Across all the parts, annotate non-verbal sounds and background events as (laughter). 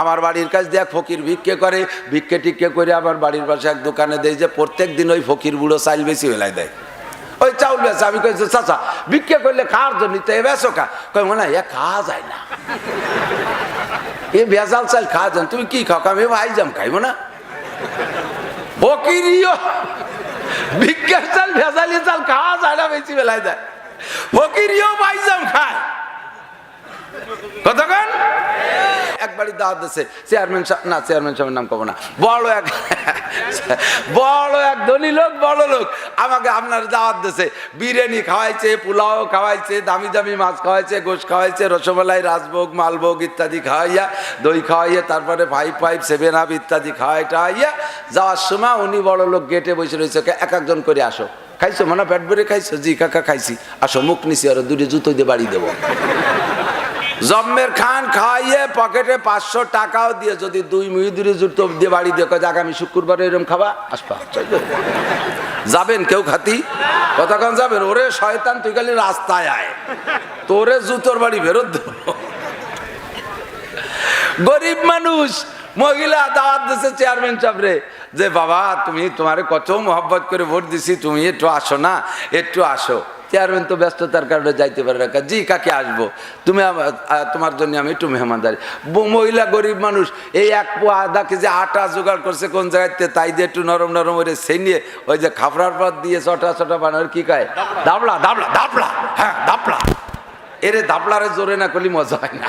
আমার বাড়ির কাছ দিয়ে ফকির ভিক্ষে করে, ভিক্ষে টিক্ষে করে আমার বাড়ির পাশে এক দোকানে দেয় যে প্রত্যেক দিন ওই ফকির বুড়ো চাইল বেশি বেলায় দেয়। ওই চাউল বেছে আমি কইছি চাচা, ভিক্ষে করলে খাওয়ার জন্য তো খা কই, মনে হয় এ খাওয়া যায় না। এ ভেজাল চাল খাওয়া যান তুমি কি খাও? আমি ভাই জাম খাইবো না। ফকিরিও ভিক্ষার চাল, ভেজালি চাল খাওয়া যায় না, বেশি বেলায় দেয়। ফকিরিও ভাইজাম খায়। বিরিয়ানি খাওয়াইছে, পোলাও খাওয়াইছে, দামি দামি মাছ খাওয়াইছে, গোশ খাওয়াইছে, রসমালাই, রাজভোগ, মালভোগ ইত্যাদি খাওয়াইয়া, দই খাওয়াইয়া, তারপরে ফাইভ ফাইভ সেভেন আপ ইত্যাদি খাওয়াই টাওয়াইয়া যাওয়ার সময় উনি বড় লোক গেটে বসে রয়েছে। এক একজন করে আসো। খাইছো? মানে পেট ভরে খাইছো? জি, কাকা, খাইছি। আসো, মুখ নিছি আর দুটো জুতো দিয়ে বাড়ি দেবো। জম্মের খান খাইয়ে পকেটে পাঁচশো টাকাও দিয়ে যদি দুই মুহিদুরি জুতো দিয়ে বাড়ি দিয়ে যে আগামী শুক্রবার এরম খাবা, আসবা। যাবেন কেউ খাতি? কতক্ষণ যাবেন? ওরে শয়তান, তুই খালি রাস্তায় আয়। তোরে জুতোর বাড়ি ফেরত গরিব মানুষ, মহিলা দাওয়াত দিছে চেয়ারম্যান সাহেবরে যে বাবা, তুমি তোমারে কত মোহব্বত করে ভোট দিছি, তুমি একটু আসো না, একটু আসো। চেয়ারম্যান তো ব্যস্ততার কারণে যাইতে পারে না। জি কাকে আসব? তুমি তোমার জন্য আমি একটু মেহমানদারি। মহিলা গরিব মানুষ এই এক পো আধা কেজি আটা জোগাড় করছে কোন জায়গাতে তাই দিয়ে একটু নরম নরম করে সেই নিয়ে ওই যে খাফড়ার পর দিয়ে চটা চটা বানানোর কি কয়? দাবলা দাবলা দাবলা হ্যাঁ দাবলা এরে দাবলারে জোরে না করলে মজা হয় না।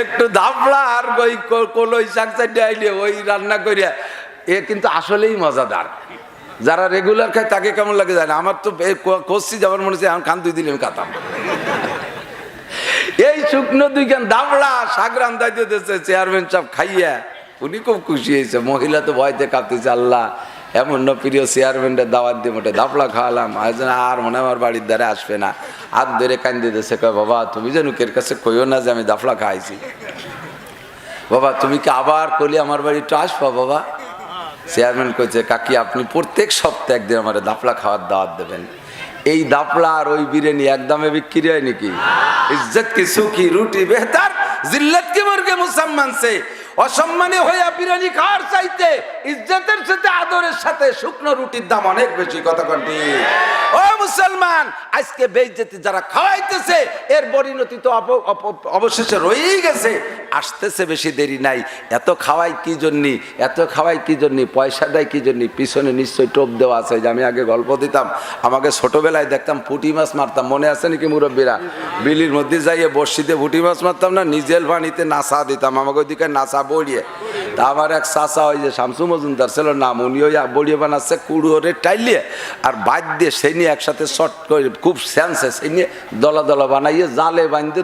একটু দাবলা আর ওই কলই শাক চারটে আইলে ওই রান্না করিয়া এ কিন্তু আসলেই মজাদার। যারা রেগুলার খায় তাকে কেমন লাগে জানে আমার তো এ ক- করছি যেমন মনে হচ্ছে, এখন খান দুই দিলে আমি খাতাম এই শুকনো দুইখান দাবলা শাক রান্ধাইতে দিতেছে চেয়ারম্যান সব খাইয়া। উনি খুব খুশি হয়েছে, মহিলা তো ভয়তে কাঁপতেছে, আল্লাহ, এমন না প্রিয় চেয়ারম্যানের দাওয়াত দিয়ে মোটে দাপলা খাওয়ালাম। আর মনে আমার বাড়ির দ্বারা আসবে না। হাত ধরে কান্দি দিতেছে, কয়, বাবা, তুমি যেন কের কাছে কইও না যে আমি দাফলা খাইছি। বাবা, তুমি কি আবার কলি আমার বাড়ি একটু আসবা, বাবা? চেয়ারম্যান কইছে, কাকি, আপনি প্রত্যেক সপ্তাহে একদিন আমার দাপলা খাওয়ার দাওয়াত দেবেন। এই দাপলা আর ওই বিরিয়ানি একদমে বিক্রি হয় নাকি? ইজ্জত কি সুখী, রুটি বেহতার, জিল্লত কি মুরগে মুসলমান সে? অসম্মানে হইয়া বিরিয়ানি খাওয়ার চাইতে ইজ্জতের সাথে, আদরের সাথে শুকনো রুটির দাম অনেক বেশি, কথা কন্টি ও মুসলমান, আজকে বেইজ্জতি যারা খাওয়াইতেছে, এর পরিণতি তো অবশেষে রয়েই গেছে। আসতেছে বেশি দেরি নাই। এত খাওয়াই কি জন্যি? এত খাওয়াই কি জন্যি? পয়সা দেয় কি জন্যি? পিছনে নিশ্চয়ই টোপ দেওয়া আছে যে আমি আগে গল্প দিতাম, আমাকে ছোটোবেলায় দেখতাম পুঁটি মাছ মারতাম। মনে আছে নাকি মুরব্বীরা? বিলির মধ্যে যাইয়ে বর্ষিতে পুঁটি মাছ মারতাম না, নিজের পানিতে নাসা দিতাম, আমাকে ওইদিকে নাসা বড়িয়ে তা আমার এক চাচা ওই যে শামসু মজুমদার ছিল নাম, উনি ওই বড়িয়ে বানাচ্ছে কুড়োরে টাইলিয়ে আর বাদ দিয়ে সেই নিয়ে একসাথে শর্ট করে, খুব স্যান্সে সেই নিয়ে দলা দলা বানাইয়ে জালে বাঁধতে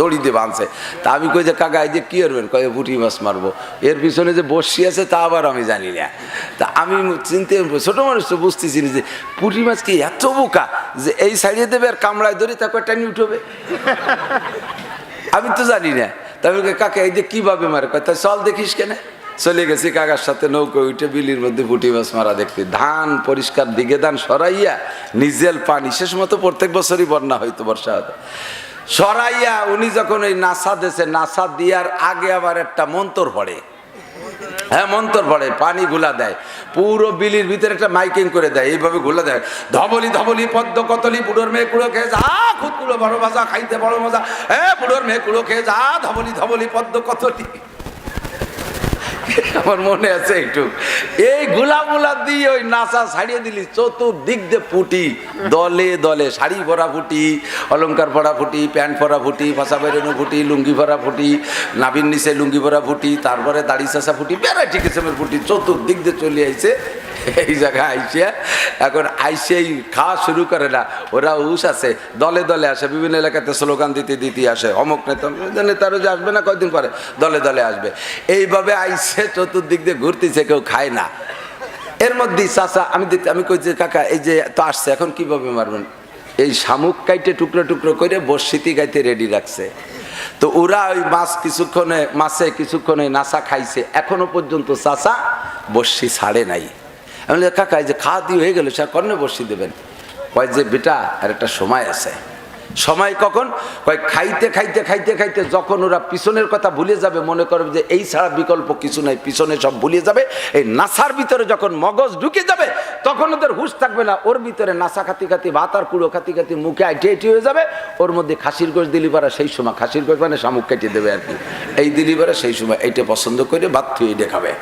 দড়ি দিয়ে বাঁধছে। তা আমি কই যে, কাকা, এই যে কী করবেন? কয়ে, পুঁটি মাছ মারবো। এর পিছনে যে বসি আছে, তা আবার আমি জানি না। তা আমি চিনতে, ছোটো মানুষ তো বুঝতেছি যে, পুঁটি মাছ কি এত বোকা যে এই সাইডে দেবে আর কামড়ায় ধরে তাকে টানি উঠবে আমি তো জানি না। তা আমি কাকা, এই যে কীভাবে মারে? কয়, তা চল দেখিস কেন? চলে গেছি কাকার সাথে নৌকো উঠে বিলির মধ্যে পুঁটি মাছ মারা দেখতে। ধান পরিষ্কার দিকে ধান সরাইয়া নিজেল পানি, শেষ মতো প্রত্যেক বছরই বন্যা হইতো বর্ষা হতো সরাইয়া উনি যখন ওই নাসা দেশে, নাসা দিয়ার আগে আবার একটা মন্তর পড়ে। হ্যাঁ মন্তর পড়ে, পানি গুলা দেয়। পুরো বিলির ভিতরে একটা মাইকিং করে দেয়, এইভাবে গুলা দেয়। ধবলি ধবলি, পদ্ম কতলি বুড়োর মেয়ে, কুড়ো খেয়ে যা খুদ কুড়ো বড় মজা খাইতে বড় মজা। হ্যাঁ বুড়োর মেয়ে, কুড়ো খেয়ে যা, ধবলি ধবলি, পদ্ম কতলি (laughs) আমার মনে আছে একটু। এই গুলা দিয়ে ওই নাসা ছাড়িয়ে দিলি, চতুর্দিক দিয়ে ফুটি দলে দলে, শাড়ি ভরা ফুটি অলংকার ভরা ফুটি প্যান্ট ভরা ফুটি ফাঁসা বেরোনো ফুটি লুঙ্গি ভরা ফুটি নাবির নিচে লুঙ্গি ভরা ফুটি তারপরে দাড়ি চাষা ফুটি ভ্যারাইটি কিসেমের ফুটি চতুর্দিক দিয়ে চলে আইছে এই জায়গায় আইসে এখন আইসেই খাওয়া শুরু করে না। ওরা উস আছে, দলে দলে আসে, বিভিন্ন এলাকাতে স্লোগান দিতে দিতে আসে, অমুক নেতা নেতারও যে আসবে না কয়েকদিন পরে? দলে দলে আসবে। এইভাবে আইসে চতুর্দিক দিয়ে ঘুরতেছে, কেউ খায় না। এর মধ্যেই চাচা, আমি দেখতে আমি কই যে কাকা, এই যে তো আসছে, এখন কীভাবে মারবেন? এই শামুক কাইটে টুকরো টুকরো করে বর্ষিতি গাইতে রেডি রাখছে। তো ওরা ওই মাছ কিছুক্ষণে, মাছে কিছুক্ষণে নাসা খাইছে। এখনও পর্যন্ত চাচা বর্ষি ছাড়ে নাই। আমি কাকা যে খাওয়া দিয়ে হয়ে গেল সে কর্ণে বসি দেবেন। কয়, যে বেটা, আর একটা সময় আছে। সময় কখন? কয়, খাইতে খাইতে খাইতে খাইতে যখন ওরা পিছনের কথা ভুলে যাবে, মনে করবে যে এই ছাড়া বিকল্প কিছু নাই, পিছনে সব ভুলে যাবে। এই নাসার ভিতরে যখন মগজ ঢুকে যাবে, তখন ওদের হুশ থাকবে না, ওর ভিতরে নাসা খাতি খাতি, ভাত আর কুড়ো খাতি খাতি মুখে আইটি আইটি হয়ে যাবে, ওর মধ্যে খাসির গোশ দিলি পারা সেই সময়। খাসির গোশ মানে শামুক কেটে দেবে আর কি। এই দিলি পারা সেই সময়, এইটা পছন্দ করে ভাত থুয়ে দেখাবে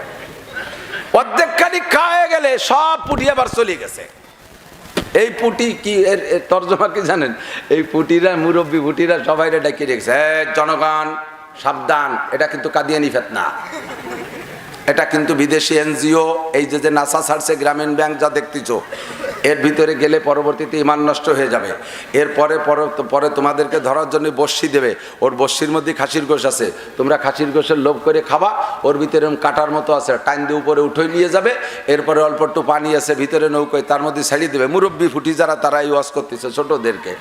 অর্ধেক খায় গেলে সব পুটি আবার চলে গেছে। এই পুটি কি এর তর্জমা কি জানেন? এই পুটিরা মুরব্বী পুটিরা সবাই ডাকিয়ে রেখেছে "এ, জনগণ সাবধান এটা কিন্তু কাদিয়ানি ফেতনা। এটা কিন্তু বিদেশি এনজিও এই যে যে নাসা ছাড়ছে গ্রামীণ ব্যাংক যা দেখতেছো এর ভিতরে গেলে পরবর্তীতে ইমান নষ্ট হয়ে যাবে। এরপরে পরে তোমাদেরকে ধরার জন্য বর্ষি দেবে। ওর বর্ষির মধ্যে খাসির গোশ আছে। তোমরা খাসির গোশের লোভ করে খাবা। ওর ভিতরে কাটার মতো আছে। টাইম দিয়ে উপরে উঠে নিয়ে যাবে। এরপরে অল্প একটু পানি আছে, ভিতরে নৌকোয় তার মধ্যে ছেড়ে দেবে। মুরব্বী ফুটি যারা তারা ইউজ করতেছে ছোটদেরকে।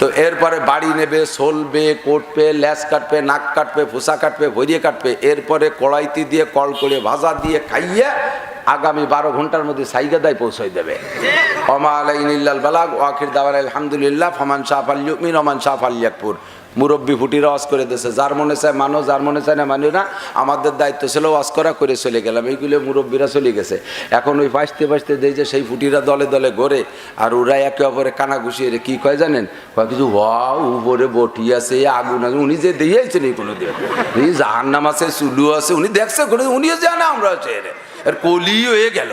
তো এরপরে বাড়ি নেবে, সলবে, কোটবে, ল্যাস কাটবে, নাক কাটবে, ফুসা কাটবে, ভরিয়ে কাটবে। এরপরে কড়াইতি দিয়ে কল করে ভাজা দিয়ে খাইয়ে আগামী বারো ঘণ্টার মধ্যে সাইগাদায় পৌঁছাই দেবে। অমা আলাইনিল্লাল বালাগ ওয়াকির দাওয়াল আলহামদুলিল্লাহ, ফমান শাহ আলিউমিন ওমান শাহ আলিয়াকপুর মুরব্বী ফুটিরা ওয়াজ করে দিয়েছে, যার মনে চায় মানো, যার মনে চায় না মানি না, আমাদের দায়িত্ব ছিল ওয়াজ করা, করে চলে গেলাম। এইগুলো মুরব্বীরা চলে গেছে। এখন ওই বাঁচতে বাঁচতে দেই যে সেই ফুটিরা দলে দলে ঘরে, আর ওরা একে অপরে কানা ঘুষিয়ে রে, কি কয় জানেন? কয়, কিছু ওয়াও, উপরে বটি আছে, আগুন আছে। উনি যে দিয়েছেন এই কোনো দিন এই জাহার নাম আছে, চুলু আছে, উনি দেখছে উনিও জানে আমরা আছে আর কলি হয়ে গেল।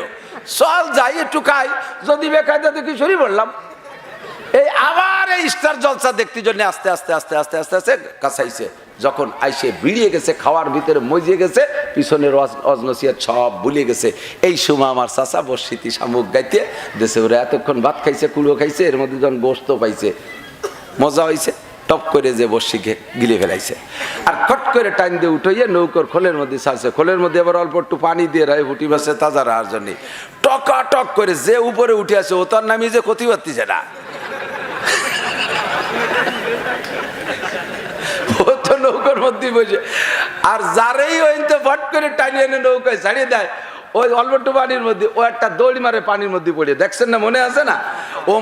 চল যাই, একটু খাই। যদি বেকায়দা দেখি সরি বললাম এই আবার এই স্টার জলসা দেখতে জন্য আস্তে আস্তে আস্তে আস্তে আস্তে আস্তে কাছাইছে যখন আইসে বিড়িয়ে গেছে, খাওয়ার ভিতরে মজিয়ে গেছে, পিছনের অজনসিয়া সব ভুলে গেছে। এই সময় আমার চাচা বর্ষিতি শামুক গাইতে দেশে ওরা এতক্ষণ ভাত খাইছে, কুড়ো খাইছে, এর মধ্যে যখন গোস্ত পাইছে, মজা হয়েছে টপ করে যে বর্ষিকে গিলে ফেলাইছে। আর খট করে টাইম দিয়ে উঠাইয়ে নৌকর খোলের মধ্যে ছাড়ছে। খোলের মধ্যে আবার অল্প একটু পানি দিয়ে রায় ফুটি বাসে তাজা রাহার জন্য। টকা টক করে যে উপরে উঠে আছে, ও তার নামি যে ক্ষতি পারতেছে না। ও তো নৌকার মধ্যে বসে। আর যারেই ওই তো ফট করে টানিয়ে এনে নৌকায় ছাড়িয়ে দেয়, ওই অল্প একটু পানির মধ্যে, ও একটা দৌড়ি মারে পানির মধ্যে পড়ে। দেখছেন না, মনে আছে না? ও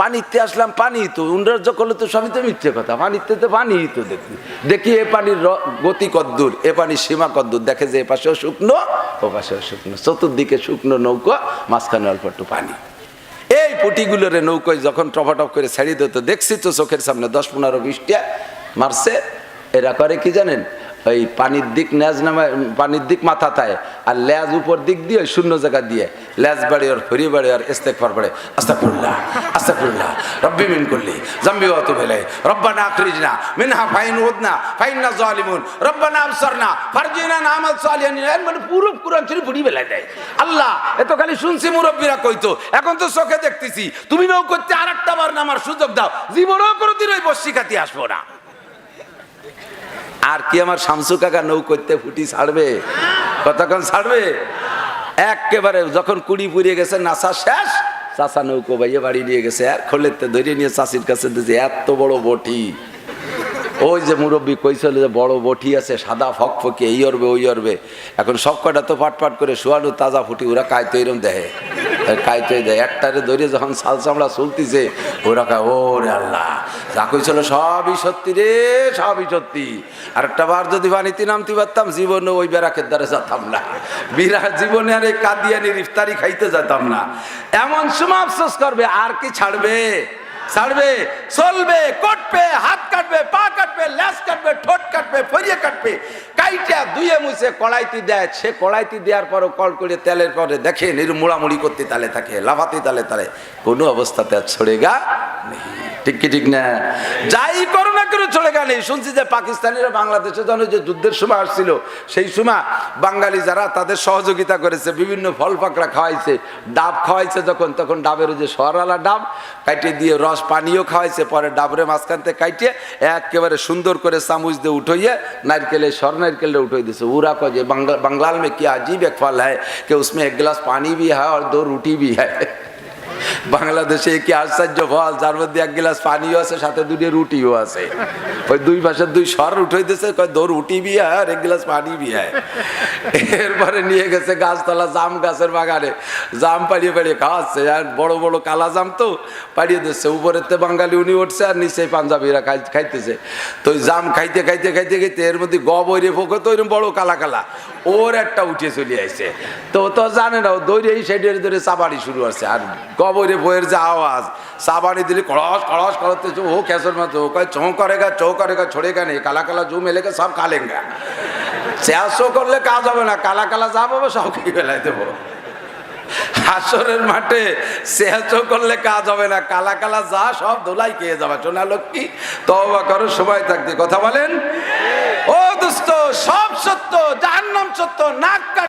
পানিতে আসলাম, পানি তো উন্ডার্য করলে তো সবই তো মিথ্যে কথা। পানিতে তো পানি তো দেখি। দেখি এ পানির গতি কদ্দূর, এ পানির সীমা কদ্দূর। দেখে যে এ পাশেও শুকনো, ও পাশেও শুকনো। চতুর্দিকে শুকনো নৌকো, মাঝখানে অল্প একটু পানি। এই পুটিগুলোরে নৌকোয় যখন টপাটপ করে ছেড়ে দিত, দেখছি তো চোখের সামনে দশ পনেরো বিশটা মারছে। এরা করে কি জানেন? ওই পানির দিক ন্যাজ নামে, পানির দিক মাথা থায় আর ল্যাজ উপর দিক দিয়ে ওই শূন্য জায়গা দিয়ে, ল্যাজ বাড়ি আর ফরি বাড়ি আর ইস্তেক ফার পড়ে আস্তা করল্লা আস্তা করল্লা রব্বি মিন করলি জাম্বি অত ভেলে রব্বানা আখরিজনা মিনহা ফাইন উদনা ফাইন না জালিমুন রব্বানা আবসারনা, ফারজিনা না আমাল সালিহান মানে পুরো কোরআন শরীফ পড়ি বেলায় দেয়। আল্লাহ এত খালি শুনছি মুরব্বীরা কইতো, এখন তো চোখে দেখতেছি, তুমি নৌ করতে আর একটা বার নামার সুযোগ দাও, জীবনও কোনোদিন ওই বসি খাতি আসব না। আর কি আমার শামসু কাকা নৌ করতে ফুটি ছাড়বে? কতক্ষণ ছাড়বে? একেবারে যখন কুড়ি পুড়িয়ে গেছে নাসা শেষ। চাষা নৌকো বাইয়ে বাড়ি নিয়ে গেছে। আর খোলেতে ধরে নিয়ে চাষির কাছে দিয়েছে, এত বড় বটি। ওই যে মুরব্বী কইছিল যে, বড় বটি আছে, সাদা ফকফকে এই অরবে, ওই অরবে। এখন সব কটা তো পাট করে শোয়ানো, তাজা ফুটি ওরা কায়তো এরম দেয় কায়তো দেয় একটারে ধরে যখন সাল চামড়া চলতিছে, ওরা কায় ও রে আল্লাহ, যা কইছিল সবই সত্যি রে, সবই সত্যি। আর একটা বার যদি বানিতে নামতে পারতাম, জীবনে ওই বেড়াকের দ্বারা যেতাম না। বিরা জীবনে আর এই কাদিয়ানির ইফতারি খাইতে যেতাম না। এমন সময় আফসোস করবে, আর কি ছাড়বে? ছাড়বে, চলবে, কটবে, হাত কাটবে, পা কাটবে, ল্যাস কাটবে, ঠোঁট কাটবে, ফরিয়ে কাটবে। কাইটা দুয়ে মুছে কড়াইতে দেয়, সে কড়াইতে দেওয়ার পরও কল করে তেলের পরে দেখে নির মুড়ামুড়ি করতে তালে থাকে লাভাতে তালে তালে, কোনো অবস্থাতে আর ছড়ে গা নেই। ঠিক কি ঠিক না? যাই না করে চলে গেলে? শুনছি যে পাকিস্তানিরা বাংলাদেশে যেন যে যুদ্ধের সময় আসছিল, সেই সময় বাঙালি যারা তাদের সহযোগিতা করেছে, বিভিন্ন ফল পাকড়া খাওয়াইছে, ডাব খাওয়াইছে যখন, তখন ডাবের যে সরালা ডাব কাটিয়ে দিয়ে রস পানিও খাওয়াইছে, পরে ডাবরে মাঝখান থেকে কাটিয়ে একেবারে সুন্দর করে চামুচ দিয়ে উঠোইয়ে নারকেলে সর নারকেলে উঠোই দিয়েছে উরা কে বাংলাল মে কি আজিব এক ফল হ্যাঁ কে উসমে এক গ্লাস পানি ভি হ্যাঁ আর দো রুটি ভি হ্যাঁ বাংলাদেশে কি আশ্চর্য ফল? যার মধ্যে এক গ্লাস পানিও আছে, সাথে দুটি রুটিও আছে। ওই দুই পাশের দুই স্বর উঠাইতেছে, কয় দৌড় রুটি বিয়া আর এক গ্লাস পানি বিয়ায় এরপরে নিয়ে গেছে গাছতলা জাম গাছের বাগানে। জাম পাড়িয়ে পাড়িয়ে খাওয়াচ্ছে, আর বড় বড় কালা জাম তো পাড়িয়ে দিচ্ছে। উপরেতে বাঙালি উনি উঠছে, আর নিচে পাঞ্জাবিরা খাইতেছে। তো ওই জাম খাইতে খাইতে খাইতে খাইতে এর মধ্যে গবরে ফোকে তো এরকম বড় কালা কালা। ওর একটা উঠে চলে আসছে তো তো জানে না, ও দৌড়ে এই সাইডের ধরে চাপাড়ি শুরু আছে আর গবরে বইয়ের যে আওয়াজ চাবাড়ি দিলে কড়স কড়স করতেছে ও ক্যাসের মতো ও কয় চৌ করেগা চৌ করেগা, ছোড়েগা নেই কালা কালা জু মেলেকে সব কালেঙ্গা। চেয়াশো করলে কাজ হবে না, কালা কালা যা পাবো সব কি ফেলাই দেবো। হাসরের মাঠে সেহাচো করলে কাজ হবে না, কালা কালা যা সব দোলাই খেয়ে যাবে, সোনা লক্ষ্মী তবা করো সময় থাকতে। কথা বলেন? ও দোস্ত সব সত্য, জাহান্নাম সত্য, নাক